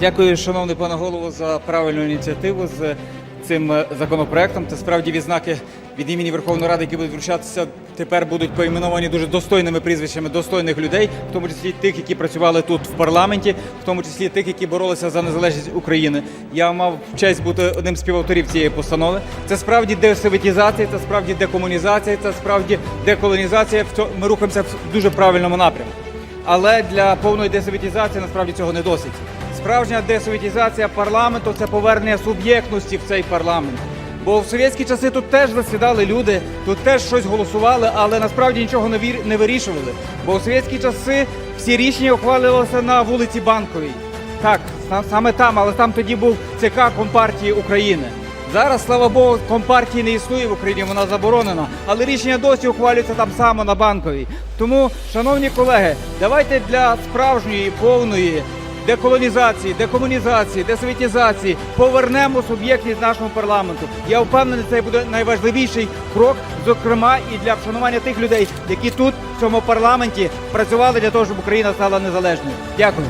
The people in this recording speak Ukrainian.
Дякую, шановний пане голово, за правильну ініціативу з цим е, законопроектом. Це справді відзнаки від імені Верховної Ради, які будуть вручатися, тепер будуть поіменовані дуже достойними прізвищами достойних людей, в тому числі тих, які працювали тут в парламенті, в тому числі тих, які боролися за незалежність України. Я мав честь бути одним з співавторів цієї постанови. Це справді десоветізація, це справді декомунізація, це справді деколонізація. Ми рухаємося в дуже правильному напрямку. Але для повної десоветізації насправді цього не досить. Справжня десоветізація парламенту це повернення суб'єктності в цей парламент. Бо в совєтські часи тут теж засідали люди, тут теж щось голосували, але насправді нічого не вір- не вирішували. Бо у совєтські часи всі рішення ухвалювалися на вулиці Банковій. Так, са- саме там, але там тоді був ЦК Компартії України. Зараз, слава Богу, компартії не існує в Україні, вона заборонена, але рішення досі ухвалюються там само на банковій. Тому, шановні колеги, давайте для справжньої повної деколонізації, декомунізації, десовітізації, повернемо суб'єктність нашому парламенту. Я впевнений, це буде найважливіший крок, зокрема і для вшанування тих людей, які тут в цьому парламенті працювали для того, щоб Україна стала незалежною. Дякую.